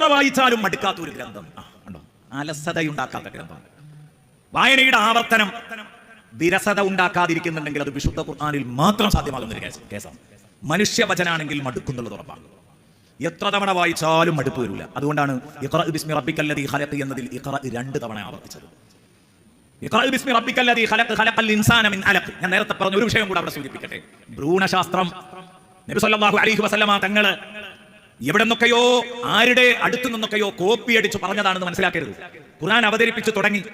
എത്ര വായിച്ചാലും മടുക്കാത്ത ഒരു ഗ്രന്ഥം. ആ, കണ്ടോ അലസതയുണ്ടാക്കാത്ത ഗ്രന്ഥം. വായനയുടെ ആവർത്തനം വിരസത ഉണ്ടാക്കാതിരിക്കുന്നുണ്ടെങ്കിൽ അത് വിശുദ്ധ ഖുർആാനിൽ മാത്രം സാധ്യമാകുന്ന ഒരു കേസ് കേസാണ്. മനുഷ്യവചനാണെങ്കിൽ മടുക്കുന്നുള്ളത് ഉറപ്പാണ്. എത്ര തവണ വായിച്ചാലും മടുപ്പ് വരില്ല അതുകൊണ്ടാണ് ഇഖ്റ ബിസ്മി റബ്ബിക്കല്ലതി ഖലഖ് എന്നതിൽ ഇഖ്റ രണ്ട് തവണ ആവർത്തിച്ചത്. ഇഖ്റ ബിസ്മി റബ്ബിക്കല്ലദീ ഖലഖ് ഖലഖൽ ഇൻസാന മിൻ അലഖ്. ഞാൻ നേരത്തെ പറഞ്ഞ ഒരു വിഷയം കൂടെ അവിടെ സൂചിപ്പിക്കട്ടെ. ഭ്രൂണശാസ്ത്രം. നബി സല്ലല്ലാഹു അലൈഹി വസല്ലമ തങ്ങൾ എവിടെ നിന്നൊക്കെയോ ആരുടെ അടുത്തു നിന്നൊക്കെയോ കോപ്പി അടിച്ച് പറഞ്ഞതാണെന്ന് മനസ്സിലാക്കരുത്. ഖുർആൻ അവതരിപ്പിച്ചു തുടങ്ങി.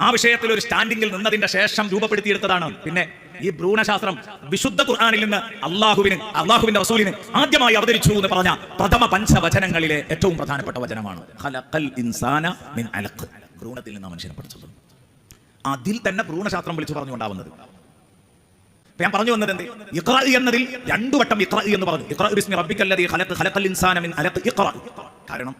ആ വിഷയത്തിൽ ഒരു സ്റ്റാൻഡിംഗിൽ നിന്നതിന്റെ ശേഷം രൂപപ്പെടുത്തിയെടുത്തതാണ്. പിന്നെ ഈ ഭ്രൂണശാസ്ത്രം വിശുദ്ധ ഖുർആാനിൽ നിന്ന് അള്ളാഹുവിന് അള്ളാഹുവിന്റെ റസൂലിന് ആദ്യമായി അവതരിച്ചു എന്ന് പറഞ്ഞ പ്രഥമ പഞ്ചവചനങ്ങളിലെ ഏറ്റവും പ്രധാനപ്പെട്ട വചനമാണ്. ഭ്രൂണത്തിൽ നിന്ന് മനുഷ്യനെ പഠിച്ചത്. അതിൽ തന്നെ ഭ്രൂണശാസ്ത്രം വിളിച്ചു പറഞ്ഞുകൊണ്ടാവുന്നത്. ഞാൻ പറഞ്ഞു വന്നത് എന്ത്? ഇഖ്റ എന്നതിൽ രണ്ടു വട്ടം ഇഖ്റ എന്ന് പറഞ്ഞു. ഇഖ്റ ബിസ്മി റബ്ബിക്കല്ലദീ ഖലഖ ഖലഖൽ ഇൻസാന മിൻ അലഖ് ഇഖ്റ. കാരണം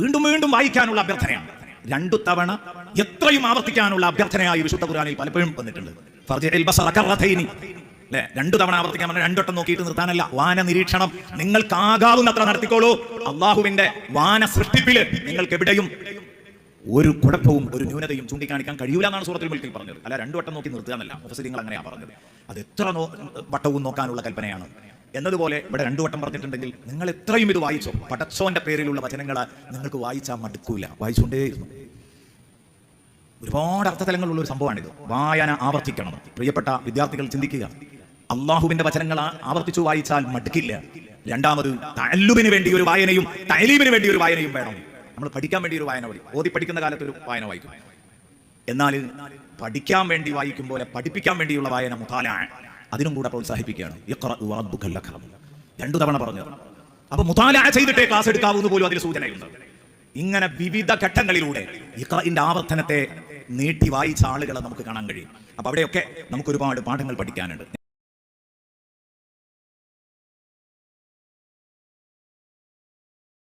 വീണ്ടും വീണ്ടും വായിക്കാനുള്ള അഭ്യർത്ഥനയാണ്. രണ്ടു തവണ എത്രയും ആവർത്തിക്കാനുള്ള അഭ്യർത്ഥനയായി വിശുദ്ധ ഖുർആനിൽ പലപ്പോഴും വന്നിട്ടുണ്ട്. ഫർജിൽ ബസറ കറതൈനി. അല്ലേ? രണ്ടു തവണ ആവർത്തിക്കാൻ പറഞ്ഞാൽ രണ്ടോട്ടം നോക്കിയിട്ട് നിർത്താനല്ല. വാന നിരീക്ഷണം. നിങ്ങൾക്കാകാവുന്നത്ര നടത്തിക്കോളൂ. അള്ളാഹുവിന്റെ വാന സൃഷ്ടിപ്പിൽ നിങ്ങൾക്ക് എവിടെയും ഒരു കുഴപ്പവും ഒരു ന്യൂനതയും ചൂണ്ടിക്കാണിക്കാൻ കഴിയൂല എന്നാണ് സൂറത്തിൽ മുൽക്കിൽ പറഞ്ഞത്. അല്ല രണ്ടു വട്ടം നോക്കി നിർത്തുക എന്നല്ല മുഫസിലിങ്ങൾ അങ്ങനെയാണ് പറഞ്ഞത്. അത് എത്ര നോ- വട്ടവും നോക്കാനുള്ള കൽപ്പനയാണ്. എന്നതുപോലെ ഇവിടെ രണ്ടു വട്ടം പറഞ്ഞിട്ടുണ്ടെങ്കിൽ നിങ്ങൾ എത്രയും ഇത് വായിച്ചോ. പടച്ചോന്റെ പേരിലുള്ള വചനങ്ങൾ നിങ്ങൾക്ക് വായിച്ചാൽ മടുക്കൂല. വായിച്ചുകൊണ്ടേയിരുന്നു. ഒരുപാട് അർത്ഥതലങ്ങളുള്ള ഒരു സംഭവമാണിത്. വായന ആവർത്തിക്കണം. പ്രിയപ്പെട്ട വിദ്യാർത്ഥികൾ ചിന്തിക്കുക. അള്ളാഹുവിന്റെ വചനങ്ങൾ ആവർത്തിച്ചു വായിച്ചാൽ മടുക്കില്ല. രണ്ടാമത് തല്ലുവിന് വേണ്ടി ഒരു വായനയും തലീമിന് വേണ്ടി ഒരു വായനയും വേണം. നമ്മൾ പഠിക്കാൻ വേണ്ടി ഒരു വായന വായിക്കും ഓതി പഠിക്കുന്ന കാലത്ത് ഒരു വായന വായിക്കും. എന്നാൽ പഠിക്കാൻ വേണ്ടി വായിക്കും പോലെ പഠിപ്പിക്കാൻ വേണ്ടിയുള്ള വായന മുതാല അതിനും കൂടെ പ്രോത്സാഹിപ്പിക്കുകയാണ്. രണ്ടു തവണ പറഞ്ഞു അപ്പൊ മുതാല ചെയ്തിട്ടേ ക്ലാസ് എടുക്കാവൂ പോലും അതിൽ സൂചനയുണ്ട്. ഇങ്ങനെ വിവിധ ഘട്ടങ്ങളിലൂടെ ഇക്കറിന്റെ ആവർത്തനത്തെ നീട്ടി വായിച്ച ആളുകളെ നമുക്ക് കാണാൻ കഴിയും. അപ്പൊ അവിടെയൊക്കെ നമുക്ക് ഒരുപാട് പാഠങ്ങൾ പഠിക്കാനുണ്ട്.